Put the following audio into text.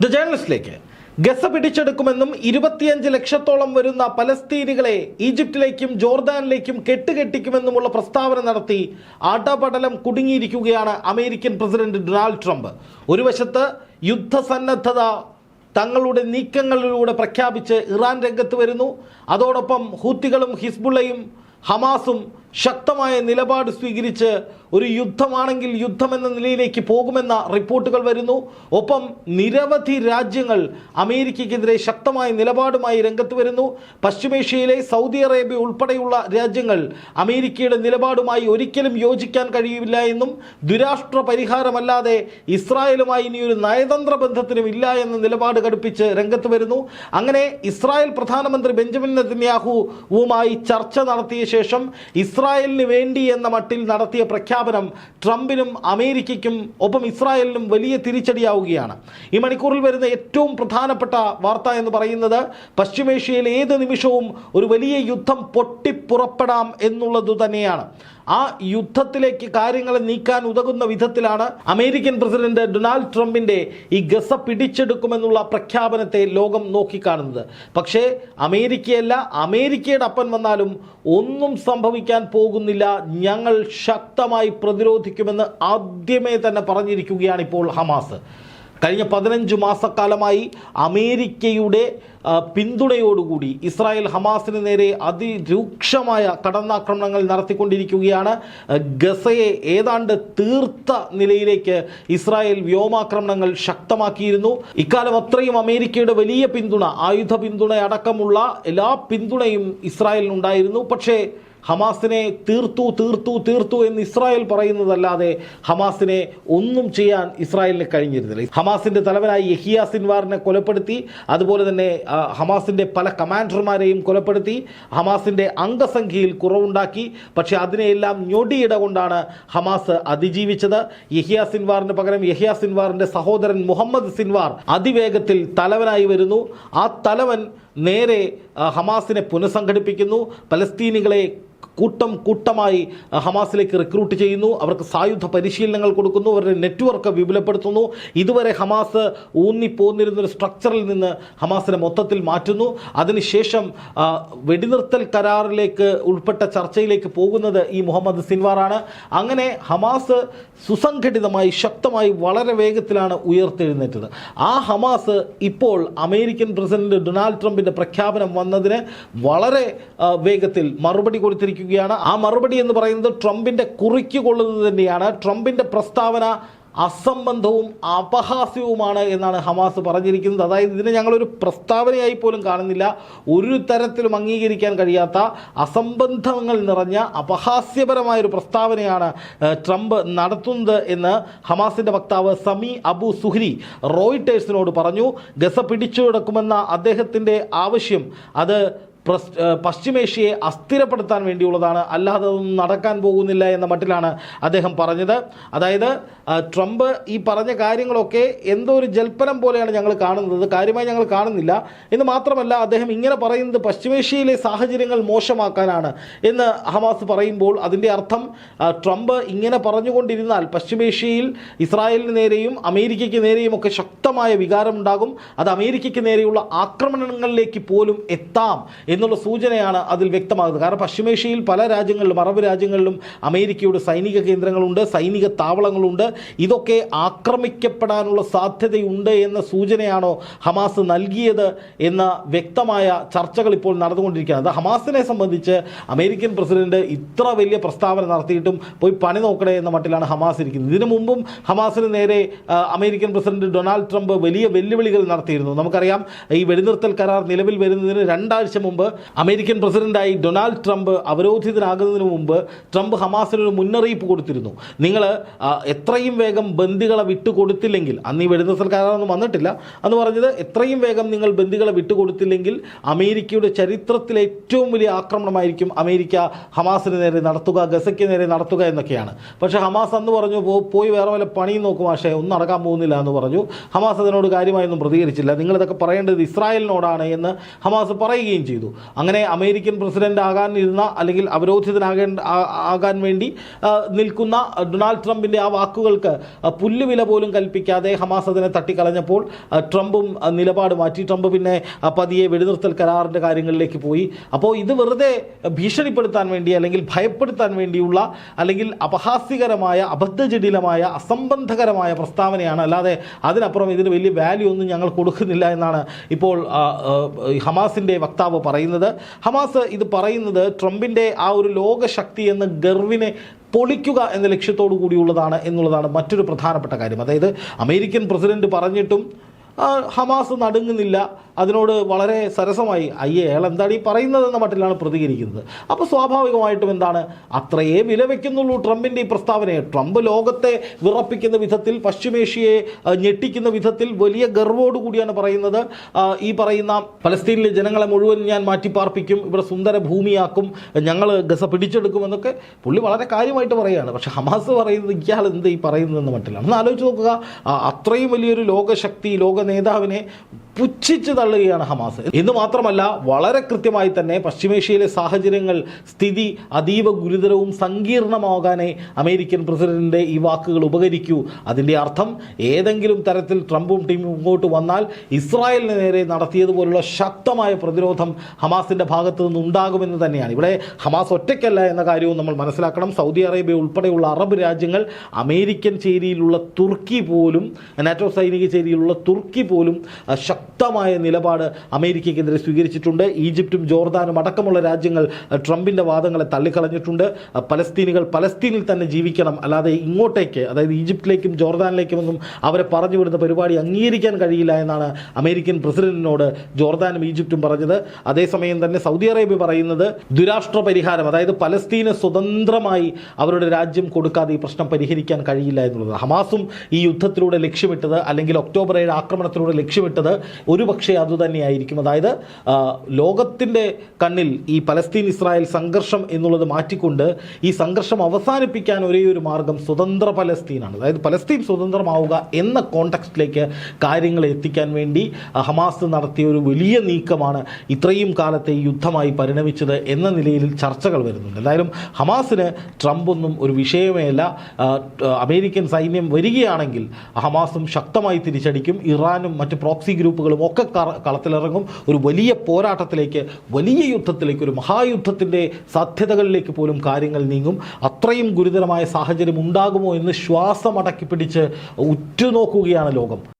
The ജേണലിസ്റ്റിലേക്ക് Gaza പിടിച്ചെടുക്കുമെന്നും ഇരുപത്തിയഞ്ച് ലക്ഷത്തോളം വരുന്ന പലസ്തീനികളെ ഈജിപ്തിലേക്കും ജോർദാനിലേക്കും കെട്ടുകെട്ടിക്കുമെന്നുമുള്ള പ്രസ്താവന നടത്തി ആട്ടപടലം കുടുങ്ങിയിരിക്കുകയാണ് അമേരിക്കൻ പ്രസിഡന്റ് ഡൊണാൾഡ് ട്രംപ്. ഒരു വശത്ത് യുദ്ധസന്നദ്ധത തങ്ങളുടെ നീക്കങ്ങളിലൂടെ പ്രഖ്യാപിച്ച് ഇറാൻ രംഗത്ത് വരുന്നു. അതോടൊപ്പം ഹൂത്തികളും ഹിസ്ബുള്ളയും ഹമാസും ശക്തമായ നിലപാട് സ്വീകരിച്ച് ഒരു യുദ്ധമാണെങ്കിൽ യുദ്ധമെന്ന നിലയിലേക്ക് പോകുമെന്ന റിപ്പോർട്ടുകൾ വരുന്നു. ഒപ്പം നിരവധി രാജ്യങ്ങൾ അമേരിക്കയ്ക്കെതിരെ ശക്തമായ നിലപാടുമായി രംഗത്ത് വരുന്നു. പശ്ചിമേഷ്യയിലെ സൗദി അറേബ്യ ഉൾപ്പെടെയുള്ള രാജ്യങ്ങൾ അമേരിക്കയുടെ നിലപാടുമായി ഒരിക്കലും യോജിക്കാൻ കഴിയില്ല എന്നും ദുരാഷ്ട്ര പരിഹാരമല്ലാതെ ഇസ്രായേലുമായി ഇനിയൊരു നയതന്ത്ര ബന്ധത്തിനും ഇല്ല എന്ന നിലപാട് ഘടിപ്പിച്ച് രംഗത്ത് വരുന്നു. അങ്ങനെ ഇസ്രായേൽ പ്രധാനമന്ത്രി ബെഞ്ചമിൻ നെതന്യാഹുവുമായി ചർച്ച നടത്തിയ ശേഷം ഇസ്രായേലിന് വേണ്ടി എന്ന മട്ടിൽ നടത്തിയ പ്രഖ്യാപനം ട്രംപിനും അമേരിക്കയ്ക്കും ഒപ്പം ഇസ്രായേലിനും വലിയ തിരിച്ചടിയാവുകയാണ്. ഈ മണിക്കൂറിൽ വരുന്ന ഏറ്റവും പ്രധാനപ്പെട്ട വാർത്ത എന്ന് പറയുന്നത് പശ്ചിമേഷ്യയിൽ ഏത് നിമിഷവും ഒരു വലിയ യുദ്ധം പൊട്ടിപ്പുറപ്പെടാം എന്നുള്ളത് തന്നെയാണ്. ആ യുദ്ധത്തിലേക്ക് കാര്യങ്ങളെ നീക്കാൻ ഉതകുന്ന വിധത്തിലാണ് അമേരിക്കൻ പ്രസിഡന്റ് ഡൊണാൾഡ് ട്രംപിന്റെ ഈ ഗസ പിടിച്ചെടുക്കുമെന്നുള്ള പ്രഖ്യാപനത്തെ ലോകം നോക്കിക്കാണുന്നത്. പക്ഷേ അമേരിക്കയല്ല അമേരിക്കയുടെ അപ്പൻ വന്നാലും ഒന്നും സംഭവിക്കാൻ പോകുന്നില്ല. ഞങ്ങൾ ശക്തമായി പ്രതിരോധിക്കുമെന്ന് ആദ്യമേ തന്നെ പറഞ്ഞിരിക്കുകയാണ് ഇപ്പോൾ ഹമാസ്. കഴിഞ്ഞ പതിനഞ്ച് മാസക്കാലമായി അമേരിക്കയുടെ പിന്തുണയോടുകൂടി ഇസ്രായേൽ ഹമാസിന് നേരെ അതിരൂക്ഷമായ കടന്നാക്രമണങ്ങൾ നടത്തിക്കൊണ്ടിരിക്കുകയാണ്. ഗസയെ ഏതാണ്ട് തീർത്ത നിലയിലേക്ക് ഇസ്രായേൽ വ്യോമാക്രമണങ്ങൾ ശക്തമാക്കിയിരുന്നു. ഇക്കാലം അത്രയും അമേരിക്കയുടെ വലിയ പിന്തുണ ആയുധ പിന്തുണ അടക്കമുള്ള എല്ലാ പിന്തുണയും ഇസ്രായേലിനുണ്ടായിരുന്നു. പക്ഷേ ഹമാസിനെ തീർത്തു തീർത്തു തീർത്തു എന്ന് ഇസ്രായേൽ പറയുന്നതല്ലാതെ ഹമാസിനെ ഒന്നും ചെയ്യാൻ ഇസ്രായേലിന് കഴിഞ്ഞിരുന്നില്ല. ഹമാസിന്റെ തലവനായി യഹിയ സിൻവാറിനെ കൊലപ്പെടുത്തി അതുപോലെ തന്നെ ഹമാസിന്റെ പല കമാൻഡർമാരെയും കൊലപ്പെടുത്തി ഹമാസിന്റെ അംഗസംഖ്യയിൽ കുറവുണ്ടാക്കി. പക്ഷേ അതിനെയെല്ലാം ഞൊടിയിട കൊണ്ടാണ് ഹമാസ് അതിജീവിച്ചത്. യഹിയ സിൻവാറിന് പകരം യഹിയ സിൻവാറിന്റെ സഹോദരൻ മുഹമ്മദ് സിൻവാർ അതിവേഗത്തിൽ തലവനായി വരുന്നു. ആ തലവൻ നേരെ ഹമാസിനെ പുനഃസംഘടിപ്പിക്കുന്നു. പലസ്തീനികളെ കൂട്ടം കൂട്ടമായി ഹമാസിലേക്ക് റിക്രൂട്ട് ചെയ്യുന്നു. അവർക്ക് സായുധ പരിശീലനങ്ങൾ കൊടുക്കുന്നു. അവരുടെ നെറ്റ്വർക്ക് വിപുലപ്പെടുത്തുന്നു. ഇതുവരെ ഹമാസ് ഊന്നിപ്പോന്നിരുന്ന ഒരു സ്ട്രക്ചറിൽ നിന്ന് ഹമാസിനെ മൊത്തത്തിൽ മാറ്റുന്നു. അതിനുശേഷം വെടിനിർത്തൽ കരാറിലേക്ക് ഉൾപ്പെട്ട ചർച്ചയിലേക്ക് പോകുന്നത് ഈ മുഹമ്മദ് സിൻവാറാണ്. അങ്ങനെ ഹമാസ് സുസംഘടിതമായി ശക്തമായി വളരെ വേഗത്തിലാണ് ഉയർത്തെഴുന്നേറ്റത്. ആ ഹമാസ് ഇപ്പോൾ അമേരിക്കൻ പ്രസിഡന്റ് ഡൊണാൾഡ് ട്രംപിന്റെ പ്രഖ്യാപനം വന്നതിന് വളരെ വേഗത്തിൽ മറുപടി കൊടുത്തിരിക്കുകയാണ് ആ മറുപടി എന്ന് പറയുന്നത് ട്രംപിന്റെ കുറിക്ക് കൊള്ളുന്നത് തന്നെയാണ്. ട്രംപിന്റെ പ്രസ്താവന അസംബന്ധവും അപഹാസ്യവുമാണ് എന്നാണ് ഹമാസ് പറഞ്ഞിരിക്കുന്നത്. അതായത് ഇതിനെ ഞങ്ങളൊരു പ്രസ്താവനയായി പോലും കാണുന്നില്ല. ഒരു തരത്തിലും അംഗീകരിക്കാൻ കഴിയാത്ത അസംബന്ധങ്ങൾ നിറഞ്ഞ അപഹാസ്യപരമായ ഒരു പ്രസ്താവനയാണ് ട്രംപ് നടത്തുന്നത് എന്ന് ഹമാസിന്റെ വക്താവ് സമി അബു സുഹ്രി റോയിട്ടേഴ്സിനോട് പറഞ്ഞു. ഗസ പിടിച്ചു കിടക്കുമെന്ന അദ്ദേഹത്തിന്റെ ആവശ്യം അത് പശ്ചിമേഷ്യയെ അസ്ഥിരപ്പെടുത്താൻ വേണ്ടിയുള്ളതാണ്. അല്ലാതെ ഒന്നും നടക്കാൻ പോകുന്നില്ല എന്ന മട്ടിലാണ് അദ്ദേഹം പറഞ്ഞത്. അതായത് ട്രംപ് ഈ പറഞ്ഞ കാര്യങ്ങളൊക്കെ എന്തോ ഒരു ജൽപ്പനം പോലെയാണ് ഞങ്ങൾ കാണുന്നത്. കാര്യമായി ഞങ്ങൾ കാണുന്നില്ല. എന്ന് മാത്രമല്ല അദ്ദേഹം ഇങ്ങനെ പറയുന്നത് പശ്ചിമേഷ്യയിലെ സാഹചര്യങ്ങൾ മോശമാക്കാനാണ് എന്ന് ഹമാസ് പറയുമ്പോൾ അതിന്റെ അർത്ഥം ട്രംപ് ഇങ്ങനെ പറഞ്ഞുകൊണ്ടിരുന്നാൽ പശ്ചിമേഷ്യയിൽ ഇസ്രായേലിന് നേരെയും അമേരിക്കയ്ക്ക് നേരെയും ഒക്കെ ശക്തമായ വികാരമുണ്ടാകും. അത് അമേരിക്കയ്ക്ക് നേരെയുള്ള ആക്രമണങ്ങളിലേക്ക് പോലും എത്താം എന്നുള്ള സൂചനയാണ് അതിൽ വ്യക്തമാകുന്നത്. കാരണം പശ്ചിമേഷ്യയിൽ പല രാജ്യങ്ങളിലും അറബ് രാജ്യങ്ങളിലും അമേരിക്കയുടെ സൈനിക കേന്ദ്രങ്ങളുണ്ട് സൈനിക താവളങ്ങളുണ്ട്. ഇതൊക്കെ ആക്രമിക്കപ്പെടാനുള്ള സാധ്യതയുണ്ട് എന്ന സൂചനയാണോ ഹമാസ് നൽകിയത് എന്ന വ്യക്തമായ ചർച്ചകൾ ഇപ്പോൾ നടന്നുകൊണ്ടിരിക്കുകയാണ്. അത് ഹമാസിനെ സംബന്ധിച്ച് അമേരിക്കൻ പ്രസിഡന്റ് ഇത്ര വലിയ പ്രസ്താവന നടത്തിയിട്ടും പോയി പണി നോക്കണേ എന്ന മട്ടിലാണ് ഹമാസ് ഇരിക്കുന്നത്. ഇതിനു മുമ്പും ഹമാസിന് നേരെ അമേരിക്കൻ പ്രസിഡന്റ് ഡൊണാൾഡ് ട്രംപ് വലിയ വെല്ലുവിളികൾ നടത്തിയിരുന്നു. നമുക്കറിയാം ഈ വെടിനിർത്തൽ കരാർ നിലവിൽ വരുന്നതിന് രണ്ടാഴ്ച മുമ്പ് അമേരിക്കൻ പ്രസിഡന്റായി ഡൊണാൾഡ് ട്രംപ് അവരോധിതനാകുന്നതിന് മുമ്പ് ട്രംപ് ഹമാസിനൊരു മുന്നറിയിപ്പ് കൊടുത്തിരുന്നു. നിങ്ങൾ എത്രയും വേഗം ബന്ദികളെ വിട്ടുകൊടുത്തില്ലെങ്കിൽ അന്ന് ഈ വെടിനിർത്തൽ കരാറൊന്നും വന്നിട്ടില്ല. എന്ന് പറഞ്ഞത് എത്രയും വേഗം നിങ്ങൾ ബന്ദികളെ വിട്ടുകൊടുത്തില്ലെങ്കിൽ അമേരിക്കയുടെ ചരിത്രത്തിലെ ഏറ്റവും വലിയ ആക്രമണമായിരിക്കും അമേരിക്ക ഹമാസിന് നേരെ നടത്തുക ഗസയ്ക്ക് നേരെ നടത്തുക എന്നൊക്കെയാണ്. പക്ഷേ ഹമാസ് അന്ന് പറഞ്ഞു പോയി വേറെ വല്ല പണിയും നോക്കും പക്ഷേ ഒന്നും നടക്കാൻ പോകുന്നില്ല എന്ന് പറഞ്ഞു. ഹമാസ് അതിനോട് കാര്യമായൊന്നും പ്രതികരിച്ചില്ല. നിങ്ങളിതൊക്കെ പറയേണ്ടത് ഇസ്രായേലിനോടാണ് എന്ന് ഹമാസ് പറയുകയും ചെയ്തു. അങ്ങനെ അമേരിക്കൻ പ്രസിഡന്റ് ആകാനിരുന്ന അല്ലെങ്കിൽ അവരോധിതനാകേണ്ട ആകാൻ വേണ്ടി നിൽക്കുന്ന ഡൊണാൾഡ് ട്രംപിന്റെ ആ വാക്കുകൾക്ക് പുല്ലുവില പോലും കൽപ്പിക്കാതെ ഹമാസ് അതിനെ തട്ടിക്കളഞ്ഞപ്പോൾ ട്രംപും നിലപാട് മാറ്റി. ട്രംപ് പിന്നെ പതിയെ വെടിനിർത്തൽ കരാറിന്റെ കാര്യങ്ങളിലേക്ക് പോയി. അപ്പോൾ ഇത് വെറുതെ ഭീഷണിപ്പെടുത്താൻ വേണ്ടി അല്ലെങ്കിൽ ഭയപ്പെടുത്താൻ വേണ്ടിയുള്ള അല്ലെങ്കിൽ അപഹാസ്യകരമായ അബദ്ധജടിലമായ അസംബന്ധകരമായ പ്രസ്താവനയാണ്. അല്ലാതെ അതിനപ്പുറം ഇതിന് വലിയ വാല്യൂ ഒന്നും ഞങ്ങൾ കൊടുക്കുന്നില്ല എന്നാണ് ഇപ്പോൾ ഹമാസിന്റെ വക്താവ് പറയുന്നത്. ഹമാസ് ഇത് പറയുന്നത് ട്രംപിന്റെ ആ ഒരു ലോകശക്തി എന്ന ഗർവിനെ പൊളിക്കുക എന്ന ലക്ഷ്യത്തോടു കൂടിയുള്ളതാണ് എന്നുള്ളതാണ് മറ്റൊരു പ്രധാനപ്പെട്ട കാര്യം. അതായത് അമേരിക്കൻ പ്രസിഡന്റ് പറഞ്ഞിട്ടും ഹമാസ് നടുങ്ങുന്നില്ല. അതിനോട് വളരെ സരസമായി അയ്യേ അയാൾ എന്താണ് ഈ പറയുന്നതെന്ന മട്ടിലാണ് പ്രതികരിക്കുന്നത്. അപ്പോൾ സ്വാഭാവികമായിട്ടും എന്താണ്? അത്രയേ വില വയ്ക്കുന്നുള്ളൂ ട്രംപിന്റെ ഈ പ്രസ്താവനയെ. ട്രംപ് ലോകത്തെ വിറപ്പിക്കുന്ന വിധത്തിൽ പശ്ചിമേഷ്യയെ ഞെട്ടിക്കുന്ന വിധത്തിൽ വലിയ ഗർവോട് കൂടിയാണ് പറയുന്നത്. ഈ പറയുന്ന പലസ്തീനിലെ ജനങ്ങളെ മുഴുവൻ ഞാൻ മാറ്റിപ്പാർപ്പിക്കും ഇവിടെ സുന്ദര ഭൂമിയാക്കും ഞങ്ങൾ ഗസ പിടിച്ചെടുക്കുമെന്നൊക്കെ പുള്ളി വളരെ കാര്യമായിട്ട് പറയുകയാണ്. പക്ഷേ ഹമാസ് പറയുന്നത് ഇയാൾ എന്ത് ഈ പറയുന്നതെന്ന് മട്ടിലാണ്. ഒന്ന് ആലോചിച്ച് നോക്കുക. അത്രയും വലിയൊരു ലോകശക്തി ലോക നേതാവിനെ പുച്ഛിച്ച് തള്ളുകയാണ് ഹമാസ്. എന്ന് മാത്രമല്ല വളരെ കൃത്യമായി തന്നെ പശ്ചിമേഷ്യയിലെ സാഹചര്യങ്ങൾ സ്ഥിതി അതീവ ഗുരുതരവും സങ്കീർണമാകാനേ അമേരിക്കൻ പ്രസിഡന്റിന്റെ ഈ വാക്കുകൾ ഉപകരിക്കൂ. അതിന്റെ അർത്ഥം ഏതെങ്കിലും തരത്തിൽ ട്രംപും ടീമും ഇങ്ങോട്ട് വന്നാൽ ഇസ്രായേലിന് നേരെ നടത്തിയതുപോലുള്ള ശക്തമായ പ്രതിരോധം ഹമാസിന്റെ ഭാഗത്തു നിന്ന് ഉണ്ടാകുമെന്ന് തന്നെയാണ്. ഇവിടെ ഹമാസ് ഒറ്റയ്ക്കല്ല എന്ന കാര്യവും നമ്മൾ മനസ്സിലാക്കണം. സൗദി അറേബ്യ ഉൾപ്പെടെയുള്ള അറബ് രാജ്യങ്ങൾ അമേരിക്കൻ ചേരിയിലുള്ള തുർക്കി പോലും നാറ്റോ സൈനിക ചേരിയിലുള്ള തുർക്കി പോലും ആ, ശക്തമായ നിലപാട് അമേരിക്കയ്ക്കെതിരെ സ്വീകരിച്ചിട്ടുണ്ട്. ഈജിപ്തും ജോർദാനും അടക്കമുള്ള രാജ്യങ്ങൾ ട്രംപിന്റെ വാദങ്ങളെ തള്ളിക്കളഞ്ഞിട്ടുണ്ട്. പലസ്തീനുകൾ പലസ്തീനികൾ പലസ്തീനിൽ തന്നെ ജീവിക്കണം. അല്ലാതെ ഇങ്ങോട്ടേക്ക് അതായത് ഈജിപ്തിലേക്കും ജോർദാനിലേക്കും ഒന്നും അവരെ പറഞ്ഞു വിടുന്ന പരിപാടി അംഗീകരിക്കാൻ കഴിയില്ല എന്നാണ് അമേരിക്കൻ പ്രസിഡന്റിനോട് ജോർദാനും ഈജിപ്തും പറഞ്ഞത്. അതേസമയം തന്നെ സൗദി അറേബ്യ പറയുന്നത് ദുരാഷ്ട്ര പരിഹാരം അതായത് പലസ്തീന് സ്വതന്ത്രമായി അവരുടെ രാജ്യം കൊടുക്കാതെ ഈ പ്രശ്നം പരിഹരിക്കാൻ കഴിയില്ല എന്നുള്ളത്. ഹമാസും ഈ യുദ്ധത്തിലൂടെ ലക്ഷ്യമിട്ടത് അല്ലെങ്കിൽ ഒക്ടോബർ ഏഴ് ആക്രമണത്തിലൂടെ ലക്ഷ്യമിട്ടത് ഒരുപക്ഷെ അതുതന്നെയായിരിക്കും അതായത് ലോകത്തിന്റെ കണ്ണിൽ ഈ പലസ്തീൻ ഇസ്രായേൽ സംഘർഷം എന്നുള്ളത് മാറ്റിക്കൊണ്ട് ഈ സംഘർഷം അവസാനിപ്പിക്കാൻ ഒരേ ഒരു മാർഗം സ്വതന്ത്ര പലസ്തീനാണ്. അതായത് പലസ്തീൻ സ്വതന്ത്രമാവുക എന്ന കോണ്ടെക്സ്റ്റിലേക്ക് കാര്യങ്ങൾ എത്തിക്കാൻ വേണ്ടി ഹമാസ് നടത്തിയ ഒരു വലിയ നീക്കമാണ് ഇത്രയും കാലത്തെ യുദ്ധമായി പരിണമിച്ചത് എന്ന നിലയിൽ ചർച്ചകൾ വരുന്നുണ്ട്. എന്തായാലും ഹമാസിന് ട്രംപൊന്നും ഒരു വിഷയമേ അല്ല അമേരിക്കൻ സൈന്യം വരികയാണെങ്കിൽ ഹമാസും ശക്തമായി തിരിച്ചടിക്കും. ഇറാനും മറ്റ് പ്രോക്സി ഗ്രൂപ്പുകളും ഒക്കെ കള- കളത്തിലിറങ്ങും. ഒരു വലിയ പോരാട്ടത്തിലേക്ക് വലിയ യുദ്ധത്തിലേക്ക് ഒരു മഹായുദ്ധത്തിന്റെ സാധ്യതകളിലേക്ക് പോലും കാര്യങ്ങൾ നീങ്ങും. അത്രയും ഗുരുതരമായ സാഹചര്യം ഉണ്ടാകുമോ എന്ന് ശ്വാസമടക്കി പിടിച്ച് ഉറ്റുനോക്കുകയാണ് ലോകം.